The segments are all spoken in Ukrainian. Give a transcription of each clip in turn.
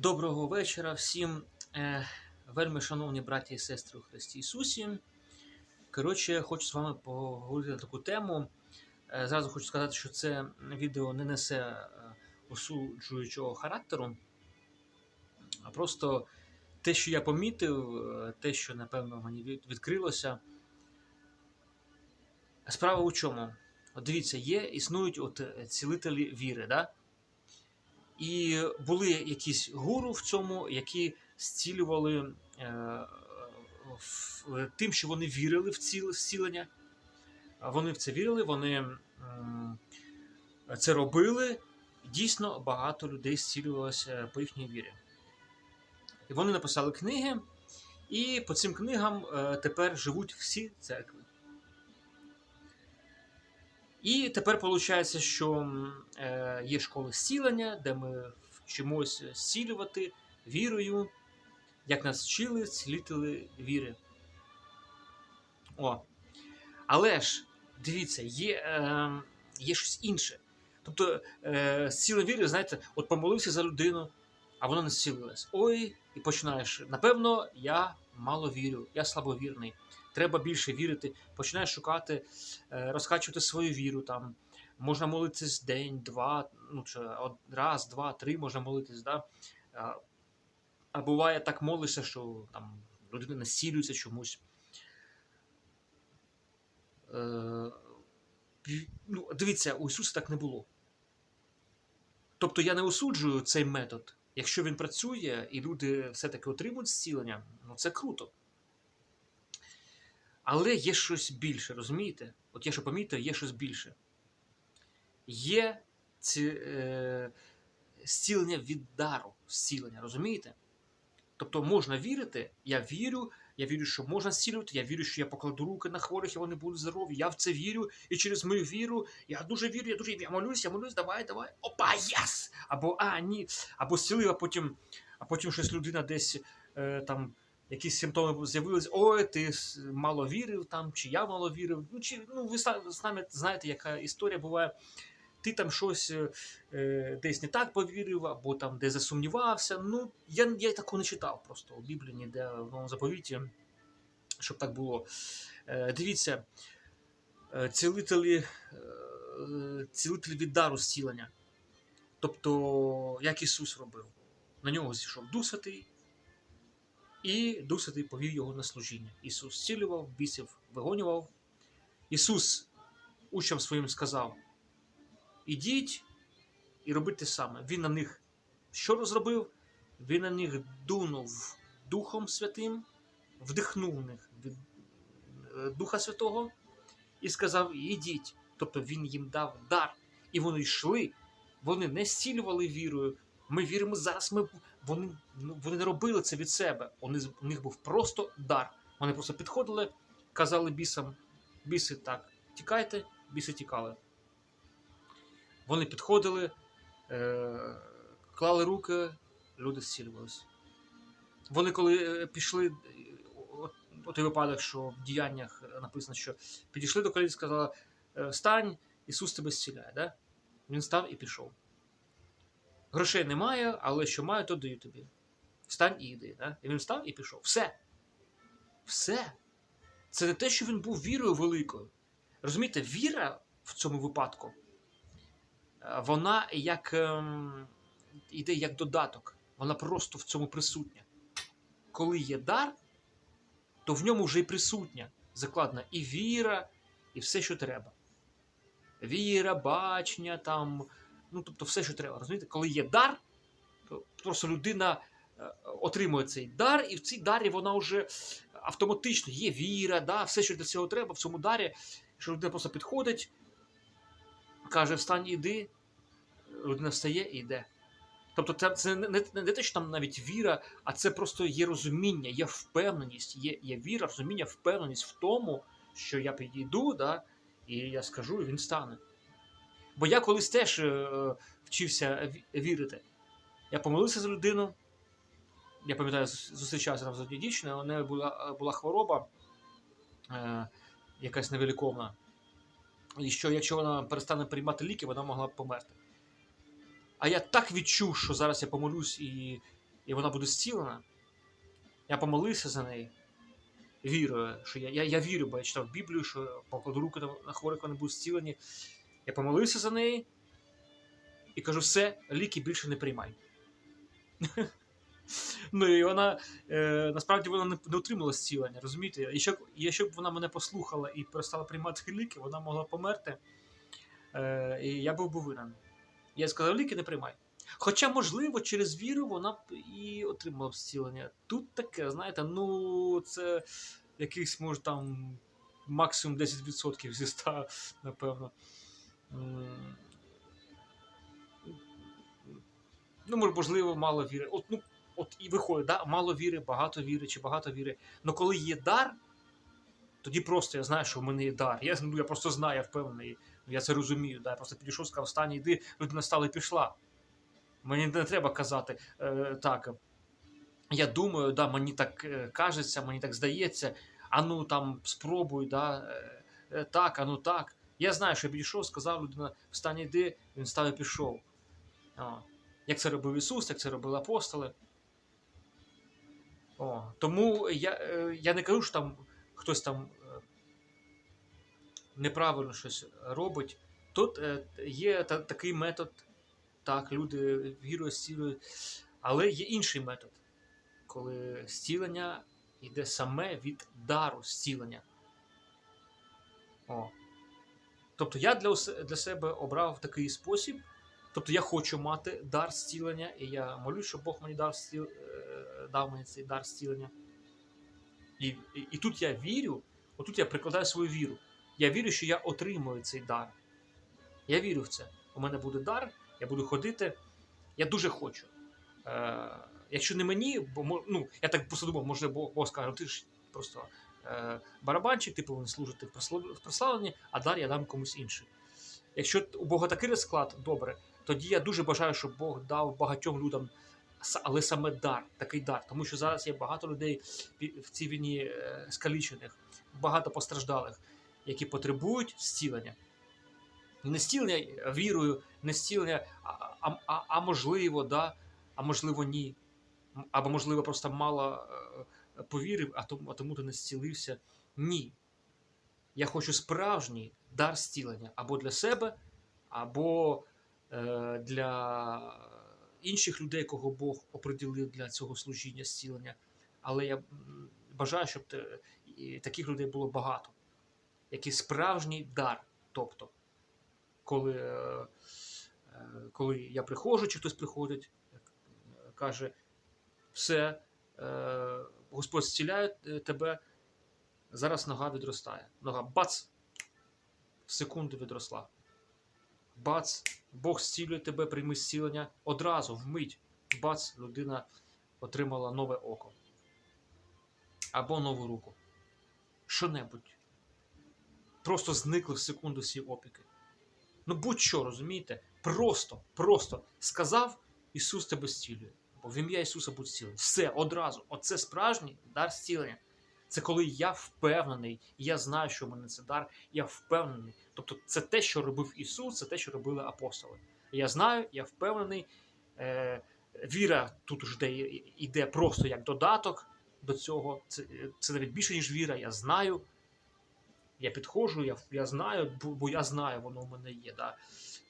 Доброго вечора всім, е, вельми шановні браті і сестри у Христі Ісусі. Коротше, хочу з вами поговорити на таку тему. Е, зразу хочу сказати, що це відео не несе е, осуджуючого характеру, а просто те, що я помітив, е, те, що напевно мені від- відкрилося. Справа у чому? От дивіться, є, існують от е, цілителі віри, да? І були якісь гуру в цьому, які зцілювали е, в- тим, що вони вірили в ціл- зцілення. Вони в це вірили, вони це робили. Дійсно, багато людей зцілювалося по їхній вірі. І вони написали книги, і по цим книгам е, тепер живуть всі церкви. І тепер виходить, що е, є школи зцілення, де ми вчимося зцілювати вірою, як нас вчили цілителі віри. О. Але ж, дивіться, є, е, є щось інше. Тобто, е, віри, знаєте, от помолився за людину, а вона не зцілилась. Ой, і починаєш. Напевно, я мало вірю, я слабовірний. Треба більше вірити. Починаєш шукати, е, розкачувати свою віру. Там можна молитись день, два, ну чи раз, два, три можна молитись. Да? А, буває так молишся, що там людина не зцілюється чомусь. Е, ну, дивіться, у Ісуса так не було. Тобто я не осуджую цей метод. Якщо він працює і люди все-таки отримують зцілення, ну це круто. Але є щось більше, розумієте? От я що помітив, є щось більше. Є ці, е, зцілення від дару, зцілення, розумієте? Тобто можна вірити, я вірю, я вірю, що можна зцілювати, я вірю, що я покладу руки на хворих і вони будуть здорові. Я в це вірю, і через мою віру, я дуже вірю, я дуже я молюсь, я молюсь, давай, давай. Опа, єс! Або а, ні. Або зцілив, а потім, а потім щось людина десь е, там якісь симптоми з'явились, ой, ти мало вірив там, чи я мало вірив. Ну, чи, ну ви са- самі знаєте, яка історія буває. Ти там щось е, е, десь не так повірив, або там де засумнівався. Ну, я, я такого не читав просто у Біблії, ніде в новому заповіті, щоб так було. Е, дивіться, е, цілителі, е, цілителі від дару зцілення. Тобто, як Ісус робив. На нього зійшов Дух Святий, і Дух Святий повів його на служіння. Ісус зцілював, бісів вигонював. Ісус учням своїм сказав: ідіть і робіть те саме. Він на них що розробив? Він на них дунув Духом Святим, вдихнув в них від е, Духа Святого і сказав: ідіть. Тобто Він їм дав дар. І вони йшли, вони не зцілювали вірою. Ми віримо зараз. Ми вони, ну, вони не робили це від себе. Вони, з- у них був просто дар. Вони просто підходили, казали бісам, біси так, тікайте, біси тікали. Вони підходили, е, клали руки, люди зцілювалися. Вони коли е, пішли, е, от, от той випадок, що в діяннях е, написано, що підійшли до коліс сказали, е, встань, Ісус тебе зціляє. Да? Він став і пішов. Грошей немає, але що маю, то даю тобі. Встань і йди. Да? І він встав і пішов. Все. Все. Це не те, що він був вірою великою. Розумієте, віра в цьому випадку, е, вона як ем, іде як додаток. Вона просто в цьому присутня. Коли є дар, то в ньому вже й присутня закладена і віра, і все, що треба. Віра, бачення, там, ну тобто все, що треба. Розумієте, коли є дар, то просто людина е, отримує цей дар, і в цій дарі вона вже автоматично є віра, да, все, що для цього треба, в цьому дарі, що людина просто підходить, каже, встань, іди, людина встає і йде. Тобто це, не, не, не те, що там навіть віра, а це просто є розуміння, є впевненість, є, є віра, розуміння, впевненість в тому, що я підійду, да, і я скажу, і він стане. Бо я колись теж е, вчився вірити. Я помолився за людину. Я пам'ятаю, зус- зустрічався там з однією дівчиною, у неї була, була хвороба е, якась невеликовна. І що якщо вона перестане приймати ліки, вона могла б померти. А я так відчув, що зараз я помолюсь і і вона буде зцілена. Я помолився за неї. Вірую, що я, я, я вірю, бо я читав Біблію, що покладу руки на хворих, вони будуть зцілені. Я помолився за неї і кажу: все, ліки більше не приймай. Ну і вона е, насправді вона не, не отримала зцілення, розумієте? І щоб, якщо б вона мене послухала і перестала приймати ліки, вона могла померти. Е, і я був би винен. Я сказав, ліки не приймай. Хоча, можливо, через віру вона б і отримала б зцілення. Тут таке, знаєте, ну це якийсь, може, там максимум 10% зі 100, напевно. Ну, можливо, мало віри. От, ну, от і виходить, да? мало віри, багато віри чи багато віри. Ну коли є дар, тоді просто я знаю, що в мене є дар. Я, ну, я просто знаю, я впевнений. Я це розумію. Да? Я просто підійшов, сказав, встань, йди, людина стала і пішла. Мені не треба казати е, так. Я думаю, да, мені так е, кажеться, мені так здається. А ну там спробуй, да, е, е, так, а ну так. Я знаю, що я підійшов, сказав людина, встань іди, він став і пішов. О. Як це робив Ісус, як це робили апостоли. О, тому я, е, я не кажу, що там хтось там е, неправильно щось робить. Тут е, є та, такий метод, так, люди вірують, зцілюють, але є інший метод, коли зцілення йде саме від дару зцілення. Тобто я для, для себе обрав такий спосіб. Тобто я хочу мати дар зцілення, і я молюсь, щоб Бог мені дав, зціл... е, дав мені цей дар зцілення. І, і, і тут я вірю, отут я прикладаю свою віру. Я вірю, що я отримую цей дар. Я вірю в це. У мене буде дар, я буду ходити. Я дуже хочу. Е, якщо не мені, бо ну, я так просто думав, може Бог, Бог скаже, «Ну, ти ж просто барабанчик, ти повинен служити в прославленні, а дар я дам комусь інший. Якщо у Бога такий розклад, добре, тоді я дуже бажаю, щоб Бог дав багатьом людям, але саме дар, такий дар. Тому що зараз є багато людей в цій війні е, скалічених, багато постраждалих, які потребують зцілення. Не зцілення вірою, не зцілення, а, а, а, можливо, да, а можливо, ні. Або, можливо, просто мало е, повірив, а тому, а тому ти не зцілився. Ні. Я хочу справжній дар зцілення або для себе, або е, для інших людей, кого Бог оприділив для цього служіння зцілення. Але я бажаю, щоб те- таких людей було багато. Який справжній дар. Тобто, коли, е, е, коли я приходжу, чи хтось приходить, е, каже, все, е, Господь зціляє е, тебе, зараз нога відростає. Нога бац! В секунду відросла. Бац! Бог зцілює тебе, прийми зцілення одразу, вмить. Бац, людина отримала нове око. Або нову руку. Що-небудь. Просто зникли в секунду всі опіки. Ну будь-що, розумієте? Просто, просто сказав, Ісус тебе зцілює. В ім'я Ісуса будь зцілений. Все одразу. Оце справжній дар зцілення. Це коли я впевнений, і я знаю, що в мене це дар, я впевнений. Тобто, це те, що робив Ісус, це те, що робили апостоли. Я знаю, я впевнений. Е, віра тут йде, йде просто як додаток до цього. Це, це навіть більше, ніж віра. Я знаю. Я підходжу, я, я знаю, бо, бо я знаю, воно в мене є. Да?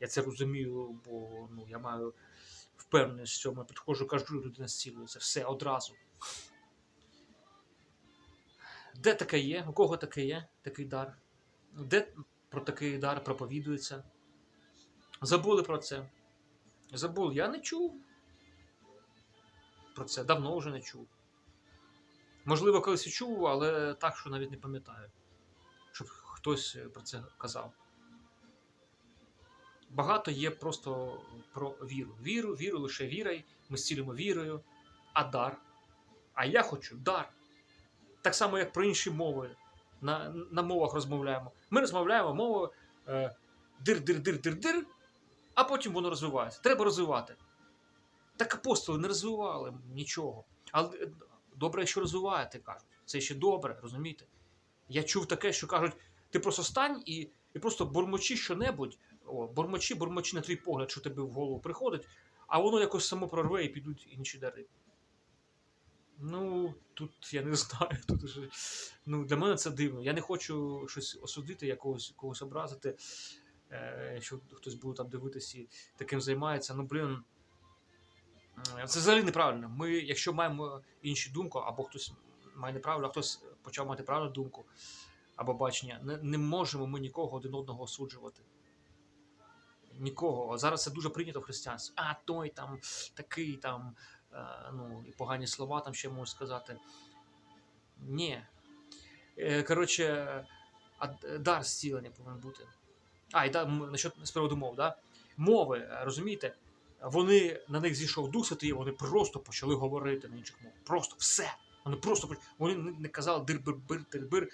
Я це розумію, бо ну, я маю впевненість в цьому. Я підходжу, кажу, людина зцілюється. Все одразу. Де таке є? У кого таке є, такий дар? Де про такий дар проповідується? Забули про це. Забули. Я не чув про це. Давно вже не чув. Можливо, колись і чув, але так, що навіть не пам'ятаю, щоб хтось про це казав. Багато є просто про віру. Віру, віру лише вірой. Ми зцілимо вірою, а дар. А я хочу дар. Так само, як про інші мови. На, на мовах розмовляємо. Ми розмовляємо мовою е, дир-дир-дир-дир-дир, а потім воно розвивається. Треба розвивати. Так апостоли не розвивали нічого. Але добре, що розвиваєте, кажуть. Це ще добре, розумієте? Я чув таке, що кажуть, ти просто стань і, і просто бурмочи що-небудь, о, бурмочи, бурмочи на твій погляд, що тобі в голову приходить, а воно якось само прорве і підуть інші дари. Ну, тут я не знаю. Тут уже, ну, для мене це дивно. Я не хочу щось осудити, якогось когось образити, е, що хтось буде там дивитися і таким займається. Ну, блін. Це взагалі неправильно. Ми, якщо маємо іншу думку, або хтось має неправильно, а хтось почав мати правильну думку або бачення, не, не можемо ми нікого один одного осуджувати. Нікого. Зараз це дуже прийнято в християнстві. А той там такий там, е, ну, і погані слова там ще можу сказати. Ні. Е, коротше, дар зцілення повинен бути. А, і да, з приводу мов, да? Мови, е, розумієте? Вони на них зійшов дух святий, вони просто почали говорити на інших мовах. Просто все. Вони просто вони не казали дир-бир-бир, дир-бир,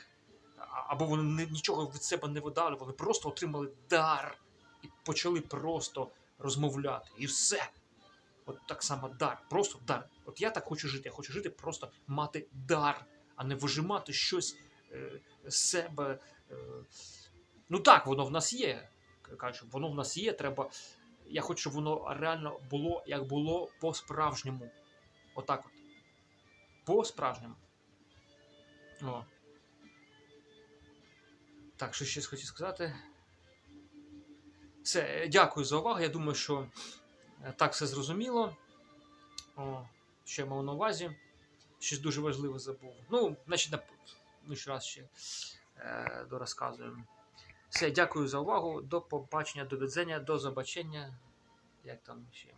або вони нічого від себе не видали, вони просто отримали дар і почали просто розмовляти. І все. От так само дар, просто дар. От я так хочу жити. Я хочу жити, просто мати дар, а не вижимати щось е, з себе. Е. Ну так, воно в нас є. Кажу, воно в нас є. Треба. Я хочу, щоб воно реально було, як було по-справжньому. Отак от. По-справжньому. О. Так, що ще хотів сказати. Все, е, дякую за увагу. Я думаю, що е, так все зрозуміло. О, що я мав на увазі. Щось дуже важливе забув. Ну, значить, на ще раз ще е, дорозказуємо. Все, дякую за увагу. До побачення, до відзення, до забачення. Як там ще